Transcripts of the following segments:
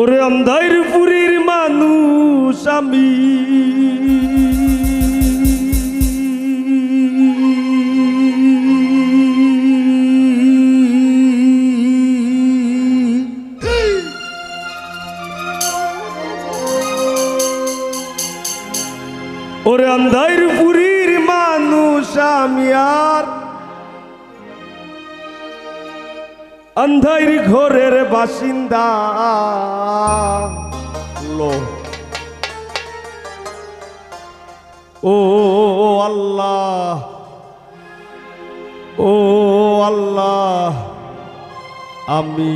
ওরে অন্ধাইর পুরীর মানুষ আমি। ওরে অন্ধাইর পুরীর মানুষ আমি আর অন্ধাইর ঘরের বাসিন্দা। লো। ও আল্লাহ। ও আল্লাহ। আমি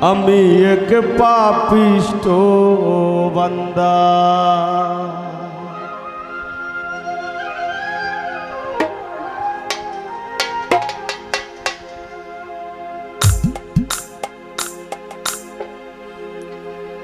আমি এক পাপিষ্ট বান্দা।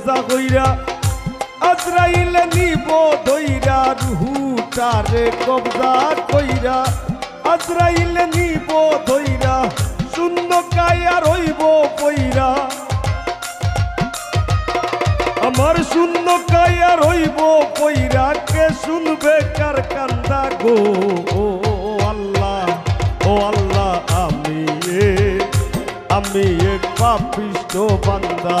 কবজা কইরা আজরাইলে নিব দইরা রুহুটারে কবজা কইরা। আজরাইলে নিব দইরা শূন্য কায়া রইব কইরা। আমার শূন্য কায়া রইব কইরা, কে শুনবে কার কান্দা গো? ও, আল্লাহ ও আল্লাহ, আমি আমি এক পাপিষ্ট বান্দা।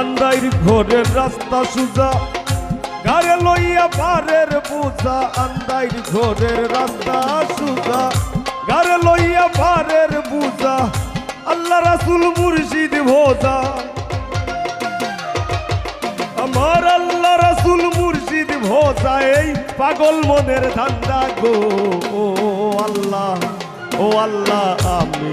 আন্দাইর ঘরের রাস্তা সুজা গাড়ে লইয়া বারের বোঝা, আন্দাইর ঘরের রাস্তা সুজা গাড়ে লইয়া বারের বোঝা, আল্লাহ রাসুল মুর্শিদ ভোজা। আমার আল্লাহ রাসুল মুর্শিদ ভোজা, এই পাগল মনের ধান্দা গো, ও আল্লাহ ও আল্লাহ, আমি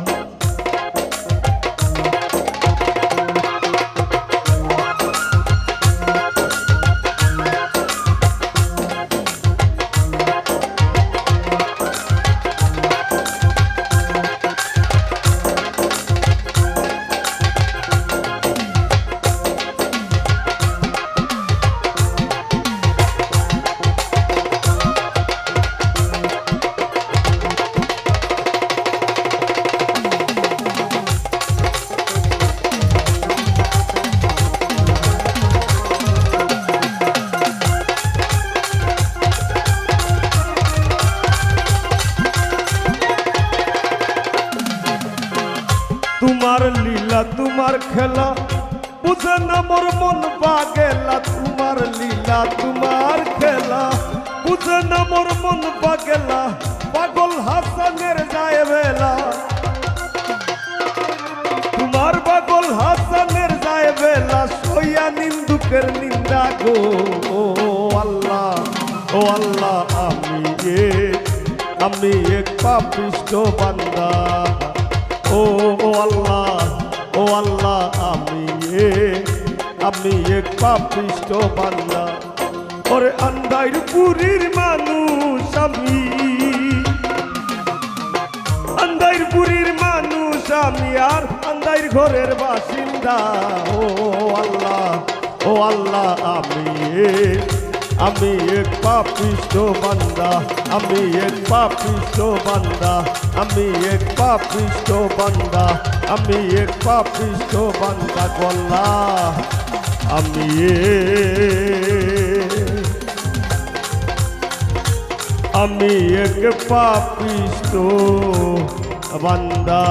তোমার লীলা, তোমার খেলা। বুঝে না মোর মন বাগেলা তোমার লীলা, তোমার খেলা। বুঝে না মোর মন বাগেলা পাগল হাসানের যায় বেলা। তোমার পাগল হাসানের যায় বেলা, সইয়া নিন্দুকের নিন্দা গো। ও আল্লাহ ও আল্লাহ, আমি এ আমি এক পাপিষ্ট বান্দা। ও ও আল্লাহ ও আল্লাহ আমি এ আমি এক পাপিষ্ট বান্দা। ওরে আন্দাইর পুরীর মানুষ আমি। আন্দাইর পুরীর মানুষ আমি আর আন্দাইর ঘরের বাসিন্দা। ও আল্লাহ ও আল্লাহ আমি আমি এক পাপিষ্ট বান্দা, আমি এক পাপিষ্ট বান্দা, আমি এক পাপিষ্ট বান্দা, আমি এক পাপিষ্ট বান্দা গল্লা। আমি আমি এক পাপিষ্ট বান্দা।